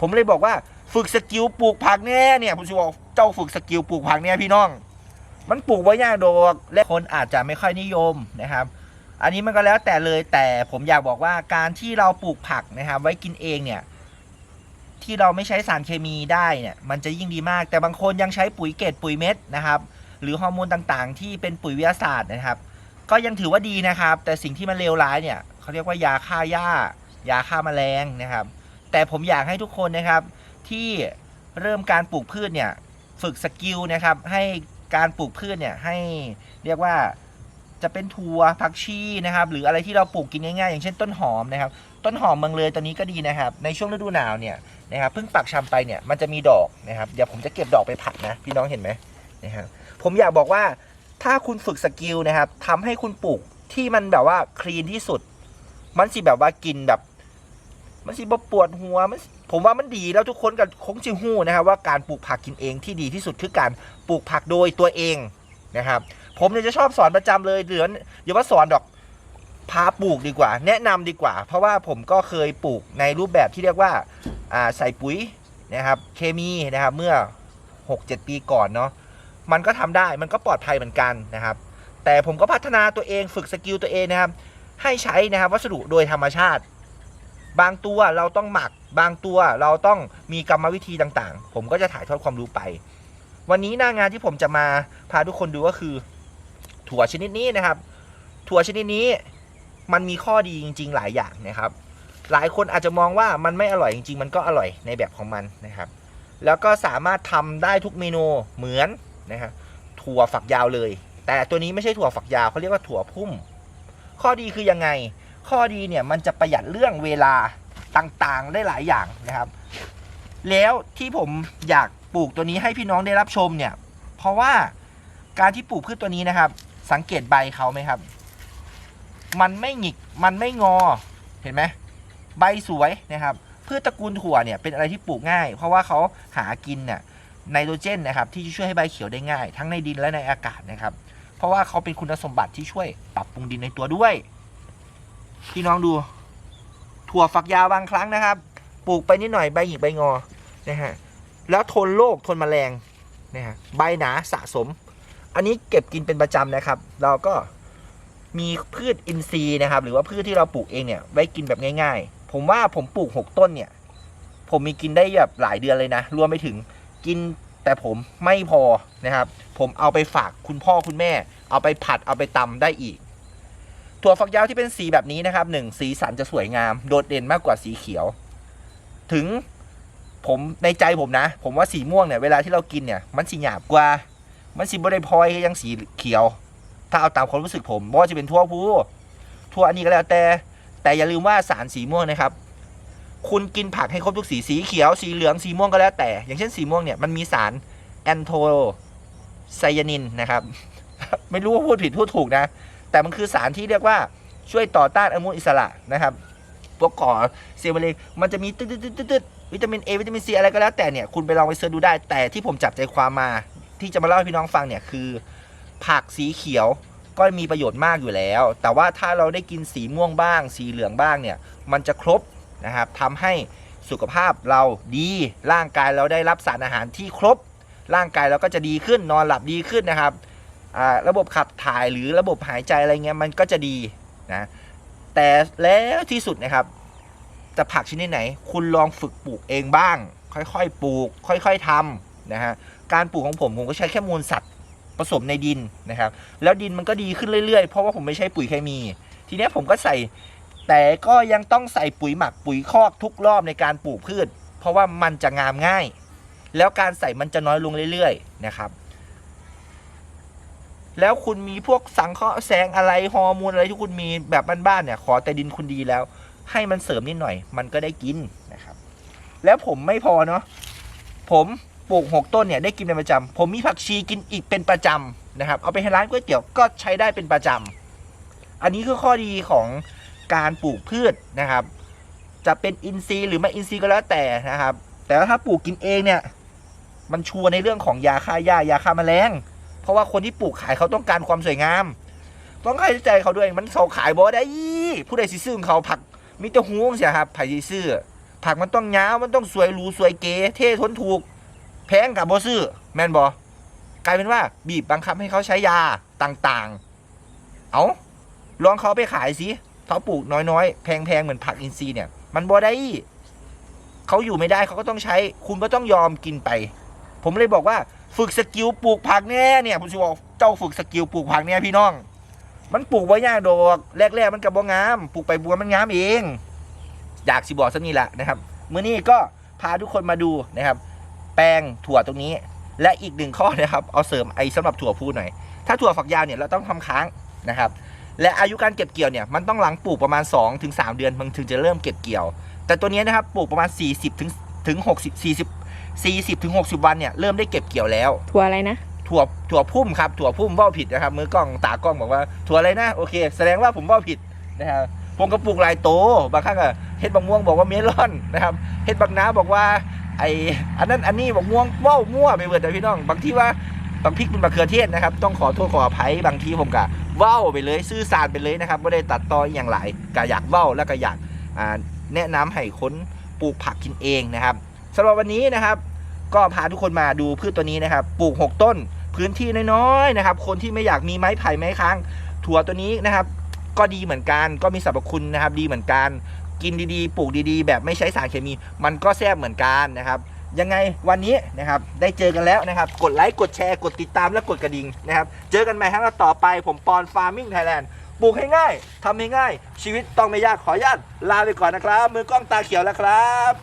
ผมเลยบอกว่าฝึกสกิลปลูกผักแน่เนี่ยผมจะบอกเจ้าฝึกสกิลปลูกผักเนี่ยพี่น้อง มันปลูกไว้ยากดอกและคนอาจจะไม่ค่อยนิยมนะครับ อันนี้มันก็แล้วแต่เลยแต่ผมอยากบอกว่าการที่เราปลูกผักนะครับ ไว้กินเองเนี่ยที่เราไม่ใช้สารเคมีได้เนี่ยมันจะยิ่งดีมาก แต่บางคนยังใช้ปุ๋ยเกตปุ๋ยเม็ดนะครับ หรือฮอร์โมนต่างๆ ที่เป็นปุ๋ยวิทยาศาสตร์นะครับ ก็ยังถือว่าดีนะครับ แต่สิ่งที่มันเลวร้ายเนี่ยเขาเรียกว่ายาฆ่าหญ้ายาฆ่าแมลงนะครับ แต่ผมอยากให้ทุกคนนะครับที่เริ่มการปลูกพืชเนี่ยฝึกสกิลนะครับให้การปลูกพืชเนี่ยให้เรียกว่าจะเป็นถั่วผักชีนะครับ หรืออะไรที่เราปลูกกินง่ายๆ อย่างเช่นต้นหอมนะครับ ต้นหอมเมืองเลยตอนนี้ก็ดีนะครับ ในช่วงฤดูหนาวเนี่ยนะครับเพิ่งปักชำไปเนี่ยมันจะมีดอกนะครับเดี๋ยวผมจะเก็บดอกไปผัดนะพี่น้องเห็นไหมนะครับผมอยากบอกว่าถ้าคุณฝึกสกิลนะครับทำให้คุณปลูกที่มันแบบว่าคลีนที่สุด มันสิแบบว่ากินแบบ มันสิบ่ปวดหัวมันผมว่ามันดีแล้วทุกคนก็คงจะหู้นะครับว่าการปลูกผักกินเองที่ดีที่สุดคือการปลูกผักโดยตัวเองนะครับ ผมเนี่ยจะชอบสอนประจำเลยเหลืออย่าว่าสอนดอกพาปลูกดีกว่า แนะนำดีกว่า เพราะว่าผมก็เคยปลูกในรูปแบบที่เรียกว่าาใส่ปุ๋ยนะครับ เคมีนะครับเมื่อ 6-7 ปีก่อนเนาะมันก็ทำได้มันก็ปลอดภัยเหมือนกันนะครับ แต่ผมก็พัฒนาตัวเองฝึกสกิลตัวเองนะครับ ให้ใช้นะครับวัสดุโดยธรรมชาติ บางตัวเราต้องหมัก บางตัวเราต้องมีกรรมวิธีต่างๆ ผมก็จะถ่ายทอดความรู้ไป วันนี้หน้างานที่ผมจะมาพาทุกคนดูก็คือ ถั่วชนิดนี้นะครับ ถั่วชนิดนี้มันมีข้อดีจริง ๆ หลายอย่างนะครับ หลายคนอาจจะมองว่ามันไม่อร่อยจริง ๆ มันก็อร่อยในแบบของมันนะครับ แล้วก็สามารถทำได้ทุกเมนูเหมือนนะครับถั่วฝักยาวเลย แต่ตัวนี้ไม่ใช่ถั่วฝักยาวเขาเรียกว่าถั่วพุ่ม ข้อดีคือยังไง ข้อดีเนี่ยมันจะประหยัดเรื่องเวลาต่างๆ ได้หลายอย่างนะครับ แล้วที่ผมอยากปลูกตัวนี้ให้พี่น้องได้รับชมเนี่ย เพราะว่าการที่ปลูกพืชตัวนี้นะครับ สังเกตใบเขาไหมครับ มันไม่หงิกมันไม่งอเห็นไหมใบสวยนะครับพืชตระกูลถั่วเนี่ยเป็นอะไรที่ปลูกง่าย เพราะว่าเขาหากินเนี่ยไนโตรเจนนะครับที่ช่วยให้ใบเขียวได้ง่าย ทั้งในดินและในอากาศนะครับ เพราะว่าเขาเป็นคุณสมบัติที่ช่วยปรับปรุงดินในตัวด้วย พี่น้องดู ถั่วฝักยาวบางครั้งนะครับ ปลูกไปนิดหน่อยใบหยิกใบงอนะฮะแล้วทนโรคทนแมลงนะฮะใบหนาสะสม อันนี้เก็บกินเป็นประจำนะครับ เราก็มีพืชอินทรีย์นะครับ หรือว่าพืชที่เราปลูกเองเนี่ยไว้กินแบบง่าย ๆ ผมว่าผมปลูกหกต้นเนี่ย ผมมีกินได้แบบหลายเดือนเลยนะรวมไปถึงกินแต่ผมไม่พอนะครับ ผมเอาไปฝากคุณพ่อคุณแม่ เอาไปผัดเอาไปตำได้อีก ถั่วฝักยาวที่เป็นสีแบบนี้นะครับหนึ่งสีสันจะสวยงาม โดดเด่นมากกว่าสีเขียว ถึงผมในใจผมนะ ผมว่าสีม่วงเนี่ยเวลาที่เรากินเนี่ยมันสีหยาบกว่า มันสีบริพลอยยังสีเขียว ถ้าเอาตามความรู้สึกผมว่าจะเป็นทั่วผู้ทั่วอันนี้ก็แล้วแต่ แต่อย่าลืมว่าสารสีม่วงนะครับ คุณกินผักให้ครบทุกสีสีเขียวสีเหลืองสีม่วงก็แล้วแต่ อย่างเช่นสีม่วงเนี่ยมันมีสารแอนโทไซยานินนะครับ ไม่รู้ว่าพูดผิดพูดถูกนะ แต่มันคือสารที่เรียกว่าช่วยต่อต้านอนุมูลอิสระนะครับพวกก่อเซลล์มะเร็งมันจะมีตึ๊ดตึ๊ดตึ๊ดตึ๊ดวิตามิน A วิตามิน C อะไรก็แล้วแต่เนี่ยคุณไปลองไปเสิร์ชดูได้ แต่ที่ผมจับใจความมา ที่จะมาเล่าให้พี่น้องฟังเนี่ยคือ ผักสีเขียวก็มีประโยชน์มากอยู่แล้ว แต่ว่าถ้าเราได้กินสีม่วงบ้าง สีเหลืองบ้างเนี่ยมันจะครบนะครับทำให้สุขภาพเราดีร่างกายเราได้รับสารอาหารที่ครบ ร่างกายเราก็จะดีขึ้นนอนหลับดีขึ้นนะครับ ระบบขับถ่ายหรือระบบหายใจอะไรเงี้ยมันก็จะดีนะแต่แล้วที่สุดนะครับ จะผักชนิดไหน คุณลองฝึกปลูกเองบ้าง ค่อยๆปลูก ค่อยๆทำนะฮะการปลูกของผมผมก็ใช้แค่มูลสัตว์ผสมในดินนะครับ แล้วดินมันก็ดีขึ้นเรื่อยๆ เพราะว่าผมไม่ใช้ปุ๋ยเคมี ทีเนี้ยผมก็ใส่ แต่ก็ยังต้องใส่ปุ๋ยหมักปุ๋ยคอกทุกรอบในการปลูกพืช เพราะว่ามันจะงามง่าย แล้วการใส่มันจะน้อยลงเรื่อยๆนะครับ แล้วคุณมีพวกสังเคราะห์แสงอะไรฮอร์โมนอะไรที่คุณมีแบบบ้านๆเนี่ย ขอแต่ดินคุณดีแล้ว ให้มันเสริมนิดหน่อย มันก็ได้กินนะครับ แล้วผมไม่พอเนาะผมปลูกหกต้นเนี่ยได้กินเป็นประจำผมมีผักชีกินอีกเป็นประจำนะครับ เอาไปให้ร้านก๋วยเตี๋ยวก็ใช้ได้เป็นประจำอันนี้คือข้อดีของการปลูกพืชนะครับ จะเป็นอินทรีย์หรือไม่อินทรีย์ก็แล้วแต่นะครับ แต่ถ้าปลูกกินเองเนี่ย มันชัวในเรื่องของยาฆ่าหญ้ายาฆ่าแมลง ราะว่าคนที่ปลูกขายเขาต้องการความสวยงาม ต้องให้ใจเขาด้วยมันเขาขายบอได้ยี่ผู้ใดซื้อของเขาผักมิตรฮวงเสียครับไผ่สิซื้อผักมันต้องยาวมันต้องสวยหรูสวยเก๋เท่ทนถูก แพงกับโบซื้อแมนบอกลายเป็นว่าบีบบังคับให้เขาใช้ยาต่างๆ เอาลองเขาไปขายสิเขาปลูกน้อยๆ แพงๆ เหมือนผักอินทรีย์เนี่ย มันบ่ได้เขาอยู่ไม่ได้เขาก็ต้องใช้ คุณก็ต้องยอมกินไป ผมเลยบอกว่า ฝึกสกิลปลูกผักแน่เนี่ยผมจะบอกเจ้าฝึกสกิลปลูกผักเนี่ยพี่น้อง มันปลูกไว้ยากดอกแรกๆมันกับบ่งามปลูกไปบัวมันงามเอง อยากสิบอกสักนี่แหละนะครับมื้อนี้ก็พาทุกคนมาดูนะครับ แป้งถั่วตรงนี้ และอีกหนึ่งข้อนะครับ เอาเสริมไอ้สำหรับถั่วพูหน่อย ถ้าถั่วฝักยาวเนี่ยเราต้องทำค้างนะครับ และอายุการเก็บเกี่ยวเนี่ยมันต้องหลังปลูกประมาณ2-3ถึง3เดือนมันถึงจะเริ่มเก็บเกี่ยว แต่ตัวนี้นะครับปลูกประมาณ 40ถึงถึง60 40 40ถึง60 วันเนี่ยเริ่มได้เก็บเกี่ยวแล้ว ถั่วอะไรนะถั่วถั่วพุ่มครับถั่วพุ่มว่าวผิดนะครับมือกล้องตากล้องบอกว่าถั่วอะไรนะโอเค แสดงว่าผมว่าวผิดนะครับผมก็ปลูกหลายโตบางครั้งอะเฮ็ดบางม่วงบอกว่าเมลอนนะครับเฮ็ดบางน้าบอกว่าไออันนั้นอันนี้บอกม่วงว่าวมั่วไปเบิดนะพี่น้อง บางที่ว่าบางพริกเป็นมะเขือเทศนะครับ ต้องขอโทษขออภัยบางทีผมก็ว่าวไปเลยซื่อสารไปเลยนะครับไม่ได้ตัดต่ออหย่างไรก็อยากว่าวแล้วก็อยากอ่าแนะนำให้คนปลูกผักกินเองนะครับ สำหรับวันนี้นะครับ ก็พาทุกคนมาดูพืชตัวนี้นะครับ ปลูก 6 ต้น พื้นที่น้อยๆนะครับ คนที่ไม่อยากมีไม้ไผ่ไม้ค้าง ถั่วตัวนี้นะครับ ก็ดีเหมือนกัน ก็มีสรรพคุณนะครับ ดีเหมือนกัน กินดีๆ ปลูกดีๆ แบบไม่ใช้สารเคมี มันก็แซ่บเหมือนกันนะครับ ยังไงวันนี้นะครับ ได้เจอกันแล้วนะครับ กดไลค์ กดแชร์ กดติดตาม และกดกระดิ่งนะครับ เจอกันใหม่ครั้งต่อไป ผมปอนฟาร์มิ่งไทยแลนด์ปลูกให้ง่ายทำให้ง่าย ชีวิตต้องไม่ยาก ขออนุญาตลาไปก่อนนะครับ มือกล้องตาเขียวแล้วครับ